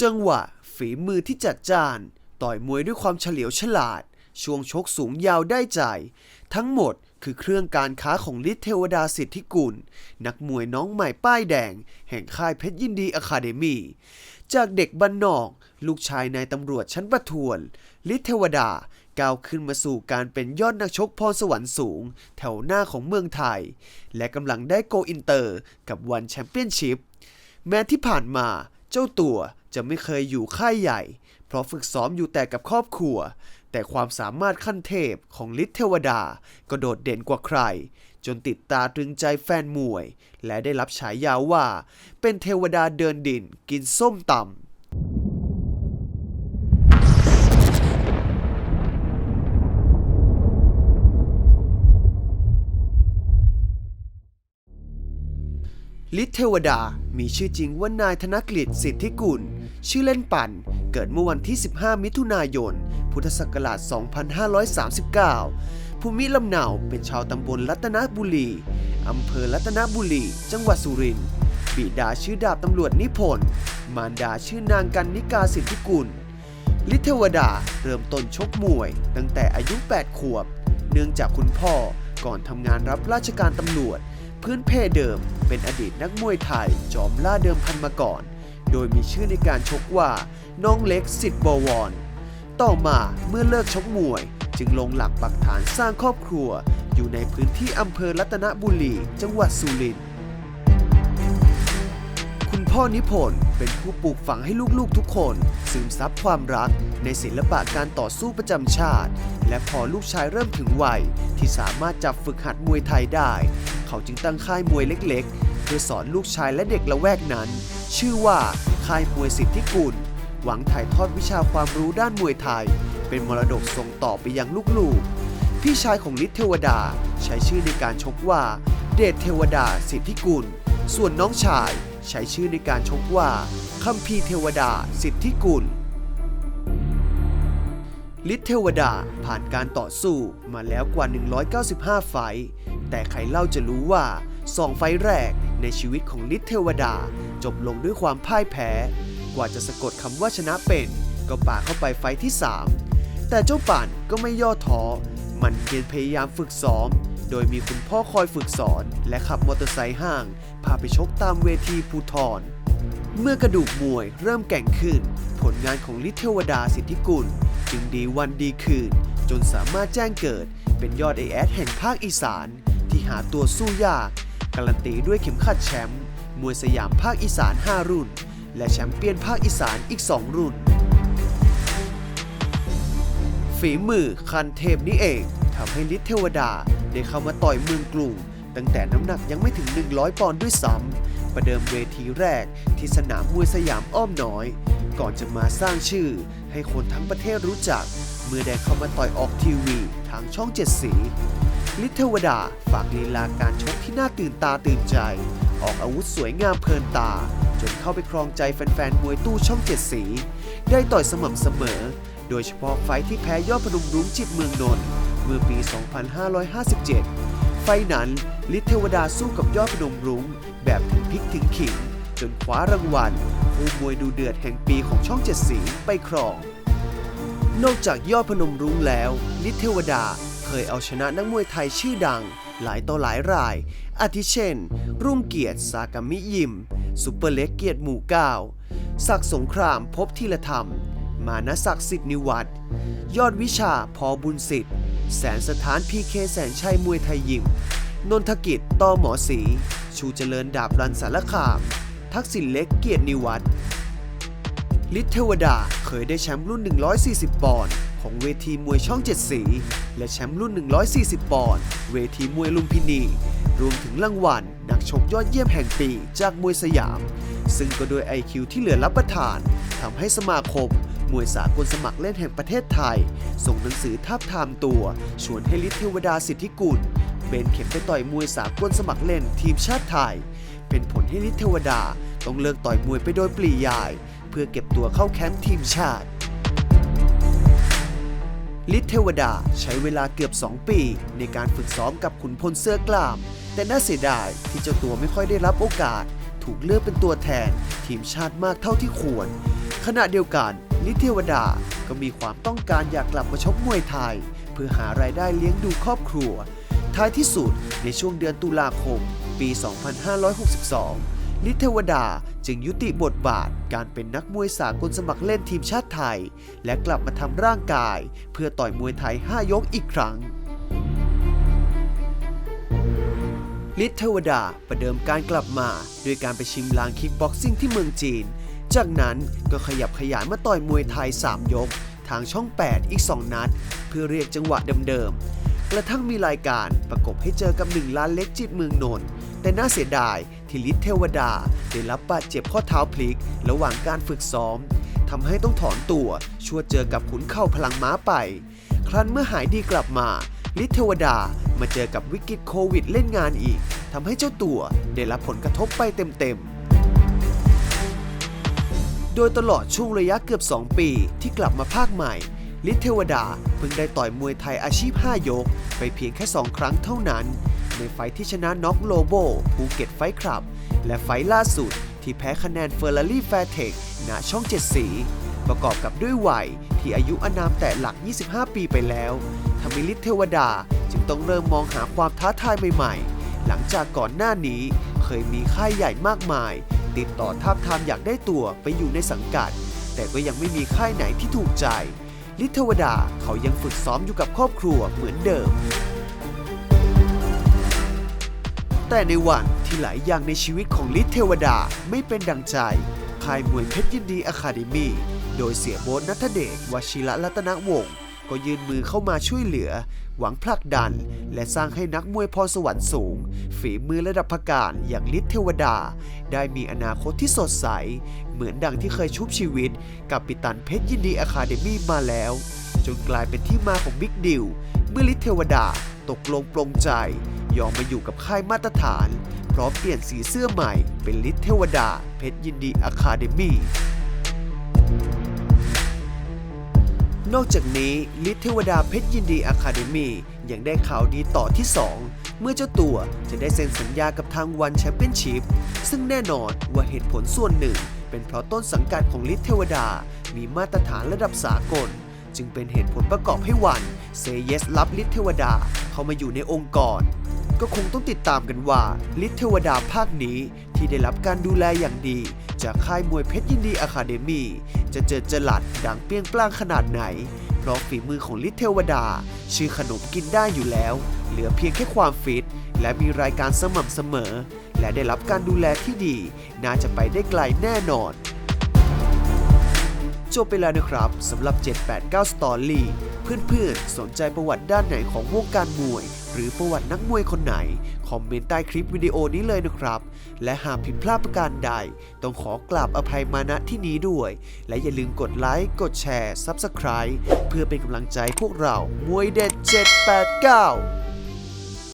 จังหวะ ฝีมือที่จัดจ้าน ต่อยมวยด้วยความเฉลียวฉลาด ช่วงชกสูงยาวได้ใจ ทั้งหมดคือเครื่องการค้าของฤทธิเทวดาสิทธิกุล นักมวยน้องใหม่ป้ายแดง แห่งค่ายเพชรยินดีอะคาเดมีจากเด็กบ้านนอก ลูกชายนายตำรวจชั้นประทวนฤทธิเทวดาก้าวขึ้นมาสู่การเป็นยอดนักชกพรสวรรค์สูง แถวหน้าของเมืองไทย และกำลังได้โกอินเตอร์กับวันแชมเปี้ยนชิพแม้ที่ผ่านมา เจ้าตัวจะไม่เคยอยู่ค่ายใหญ่ เพราะฝึกซ้อมอยู่แต่กับครอบครัว แต่ความสามารถขั้นเทพของฤทธิเทวดาก็โดดเด่นกว่าใคร จนติดตาตรึงใจแฟนมวย และได้รับฉายาว่า เป็นเทวดาเดินดินกินส้มตำ ฤทธิเทวดา มีชื่อจริงว่านายธนกฤษสิทธิกุล ชื่อเล่นปั่น เกิดเมื่อวันที่ 15 มิถุนายน พุทธศักราช 2539 ภูมิลำเนาเป็นชาวตำบลรัตนบุรี อำเภอรัตนบุรี จังหวัดสุรินทร์ บิดาชื่อดาบตำรวจนิพนธ์ มารดาชื่อนางกันนิกาสิทธิกุลฤทธิเทวดาเริ่มต้นชกมวย ตั้งแต่อายุ 8 ขวบ เนื่องจากคุณพ่อก่อนทำงานรับราชการตำรวจ พื้นเพเดิมเป็นอดีตนักมวยไทย จอมล่าเดิมพันมาก่อน โดยมีชื่อในการชกว่าน้องเล็กสิทธิ์บวร ต่อมาเมื่อเลิกชกมวย จึงลงหลักปักฐานสร้างครอบครัว อยู่ในพื้นที่อำเภอรัตนบุรี จังหวัดสุรินทร์คุณพ่อนิพนธ์เป็นผู้ปลูกฝังให้ลูกๆทุกคน ซึมซับความรักในศิลปะการต่อสู้ประจำชาติ และพอลูกชายเริ่มถึงวัยที่สามารถจับฝึกหัดมวยไทยได้ เขาจึงตั้งค่ายมวยเล็กๆ เพื่อสอนลูกชายและเด็กละแวกนั้น ชื่อว่าค่ายมวยสิทธิกุลหวังถ่ายทอดวิชาความรู้ด้านมวยไทย เป็นมรดกส่งต่อไปยังลูกๆ พี่ชายของฤทธิเทวดาใช้ชื่อในการชกว่า เดชเทวดาสิทธิกุล ส่วนน้องชายใช้ชื่อในการชกว่าคัมพีเทวดาสิทธิกุลฤทธิเทวดาผ่านการต่อสู้มาแล้วกว่า 195 ไฟ แต่ใครเล่าจะรู้ว่า2ไฟแรกในชีวิตของฤทธิเทวดา จบลงด้วยความพ่ายแพ้ กว่าจะสะกดคำว่าชนะเป็น ก็ป่าเข้าไปไฟที่ 3 แต่เจ้าป่านก็ไม่ย่อท้อ มันเพียรพยายามฝึกซ้อม โดยมีคุณพ่อคอยฝึกสอน และขับมอเตอร์ไซค์ห้าง พาไปชกตามเวทีภูทรเมื่อกระดูกมวยเริ่มแก่งขึ้น ผลงานของฤทธิเทวดาสิทธิกุล จึงดีวันดีคืน จนสามารถแจ้งเกิดเป็นยอดไอแอดแห่งภาคอีสาน ที่หาตัวสู้ยาก การันตีด้วยเข็มขัดแชมป์มวยสยามภาคอีสาน 5 รุ่น และแชมเปี้ยนภาคอีสานอีก 2 รุ่น ฝีมือคันเทพนี้เองทำให้ฤทธิเทวดาได้เข้ามาต่อยเมืองกรุงตั้งแต่น้ำหนักยังไม่ถึง 100 ปอนด์ด้วยซ้ำประเดิมเวทีแรกที่สนามมวยสยามอ้อมน้อย ก่อนจะมาสร้างชื่อให้คนทั้งประเทศรู้จัก เมื่อได้เข้ามาต่อยออกทีวีทางช่องเจ็ดสี ฤทธิเทวดาฝากลีลาการชกที่น่าตื่นตาตื่นใจ ออกอาวุธสวยงามเพลินตา จนเข้าไปครองใจแฟนๆมวยตู้ช่องเจ็ดสี ได้ต่อยสม่ำเสมอ โดยเฉพาะไฟที่แพ้ยอดพนมรุ้งจิตเมืองนนท์เมื่อปี 2557 ไฟนั้นฤทธิเทวดาสู้กับยอดพนมรุ้งแบบถึงพริกถึงขิง จนคว้ารางวัลผู้มวยดูเดือดแห่งปีของช่องเจ็ดสีไปครอง นอกจากยอดพนมรุ้งแล้วฤทธิเทวดา ยเอาชนะนักมวยไทยชื่อดัง หลายต่อหลายราย อาทิเช่น รุ่งเกียรติสากามิยิม ซุปเปอร์เล็กเกียรติหมู่เก้าศักสงครามพบทีละธรรม มานะศักดิ์สิทธิ์นิวัตรยอดวิชาพอบุญสิทธิ์ แสนสถานพีเคแสนชัยมวยไทยยิม นนทกิจต่อหมอสีชูเจริญดาบรันสารคาม ทักษิณเล็กเกียรตินิวัตรฤทธิเทวดาเคยได้แชมป์รุ่น 140 ปอนด์ ของเวทีมวยช่องเจ็ดสี และแชมป์รุ่น 140 ปอนด์เวทีมวยลุมพินี รวมถึงรางวัลนักชกยอดเยี่ยมแห่งปีจากมวยสยาม ซึ่งก็โดย IQ ที่เหลือรับประทานทำให้สมาคมมวยสากลสมัครเล่นแห่งประเทศไทย ส่งหนังสือทาบทามตัว ชวนให้ฤทธิเทวดาสิทธิกุลเป็นเข็มไปต่อยมวยสากลสมัครเล่นทีมชาติไทย เป็นผลให้ฤทธิเทวดาต้องเลิกต่อยมวยไปโดยปลียาย เพื่อเก็บตัวเข้าแคมป์ทีมชาติ ฤทเทวดาใช้เวลาเกือบ 2 ปี ในการฝึกซ้อมกับขุนพลเสื้อกล้าม แต่น่าเสียดายที่เจ้าตัวไม่ค่อยได้รับโอกาส ถูกเลือกเป็นตัวแทน ทีมชาติมากเท่าที่ควร ขณะเดียวกันลิทเทวดาก็มีความต้องการอยากกลับมาชกมวยไทย เพื่อหารายได้เลี้ยงดูครอบครัว ท้ายที่สุดในช่วงเดือนตุลาคม ปี 2562 ลิเทวดาจึงยุติบทบาทการเป็นนักมวยสากลสมัครเล่นทีมชาติไทย และกลับมาทำร่างกาย เพื่อต่อยมวยไทย 5 ยกอีกครั้งลิเทวดาประเดิมการกลับมาด้วยการไปชิมลางคิกบ็อกซิ่งที่เมืองจีน จากนั้นก็ขยับขยายมาต่อยมวยไทย 3 ยก ทางช่อง 8 อีก 2 นัด เพื่อเรียกจังหวะเดิมๆ กระทั่งมีรายการประกบให้เจอกับหนึ่งล้านเล็กจิตเมืองนนท์แต่น่าเสียดาย ที่ลิทเทวดา ได้รับบาดเจ็บข้อเท้าพลิก ระหว่างการฝึกซ้อมทำให้ต้องถอนตัวชัวเจอกับขุนเข่าพลังม้าไป ครั้นเมื่อหายดีกลับมาลิทเทวดามาเจอกับวิกฤตโควิดเล่นงานอีกทำให้เจ้าตัวได้รับผลกระทบไปเต็มๆ โดยตลอดช่วงระยะเกือบ 2 ปีที่กลับมาภาคใหม่ลิทเทวดาเพิ่งได้ต่อยมวยไทยอาชีพ 5 ยก ไปเพียงแค่ 2 ครั้งเท่านั้น ในไฟที่ชนะน็อกโลโบภูเก็ตไฟคลับ และไฟล่าสุด ที่แพ้คะแนนเฟอร์รารี่แฟร์เทคณช่องเจ็ดสีประกอบกับด้วยวัยที่อายุอานามแต่หลัก 25 ปีไปแล้วทำให้ลิทเทวดาจึงต้องเริ่มมองหาความท้าทายใหม่ๆ หลังจากก่อนหน้านี้เคยมีค่ายใหญ่มากมาย ติดต่อทาบทามอยากได้ตัวไปอยู่ในสังกัด แต่ก็ยังไม่มีค่ายไหนที่ถูกใจ ลิทเทวดาเขายังฝึกซ้อมอยู่กับครอบครัวเหมือนเดิม แต่ในวันที่หลายอย่างในชีวิตของลิทเทวดาไม่เป็นดังใจค่ายมวยเพชรยินดีอะคาเดมีโดยเสียโบทนัทเดชวชิระรัตนวงศ์ก็ยื่นมือเข้ามาช่วยเหลือ หวังผลักดัน และสร้างให้นักมวยพรสวรรค์สูง ฝีมือระดับพักการอย่างลิทเทวดา ได้มีอนาคตที่สดใส เหมือนดังที่เคยชุบชีวิต กับปิตันเพชรยินดีอะคาเดมีมาแล้ว จนกลายเป็นที่มาของบิ๊กดิวเมื่อลิทเทวดาตกลงปลงใจ ยอมมาอยู่กับค่ายมาตรฐาน พร้อมเปลี่ยนสีเสื้อใหม่ เป็นลิทเทวดา เพชรยินดีอะคาเดมีนอกจากนี้ลิทเทวดาเพชรยินดีอะคาเดมียังได้ข่าวดีต่อที่ 2 เมื่อเจ้าตัวจะได้เซ็นสัญญากับทางวันแชมเปี้ยนชิพซึ่งแน่นอนว่าเหตุผลส่วนหนึ่ง เป็นเพราะต้นสังกัดของลิทเทวดา มีมาตรฐานระดับสากล จึงเป็นเหตุผลประกอบให้วันเซเยสรับลิทเทวดาเข้ามาอยู่ในองค์กร ก็คงต้องติดตามกันว่าลิทเทวดาภาคนี้ที่ได้รับการดูแลอย่างดี จากค่ายมวยเพชรยินดีอะคาเดมี่จะเจอจลัดดังเปี้ยงปล้างขนาดไหน เพราะฝีมือของลิทเทวดา ชื่อขนมกินได้อยู่แล้ว เหลือเพียงแค่ความฟิต และมีรายการสม่ำเสมอ และได้รับการดูแลที่ดี น่าจะไปได้ไกลแน่นอน จบไปแล้วนะครับสำหรับ 789 Story เพื่อนๆ สนใจประวัติด้านไหนของวงการมวย หรือประวัตินักมวยคนไหน คอมเมนต์ใต้คลิปวิดีโอนี้เลยนะครับ และหากผิดพลาดประการใด ต้องขอกราบอภัยมาณที่นี้ด้วย และอย่าลืมกดไลค์ กดแชร์ Subscribe เพื่อเป็นกำลังใจพวกเรามวยเด็ด 789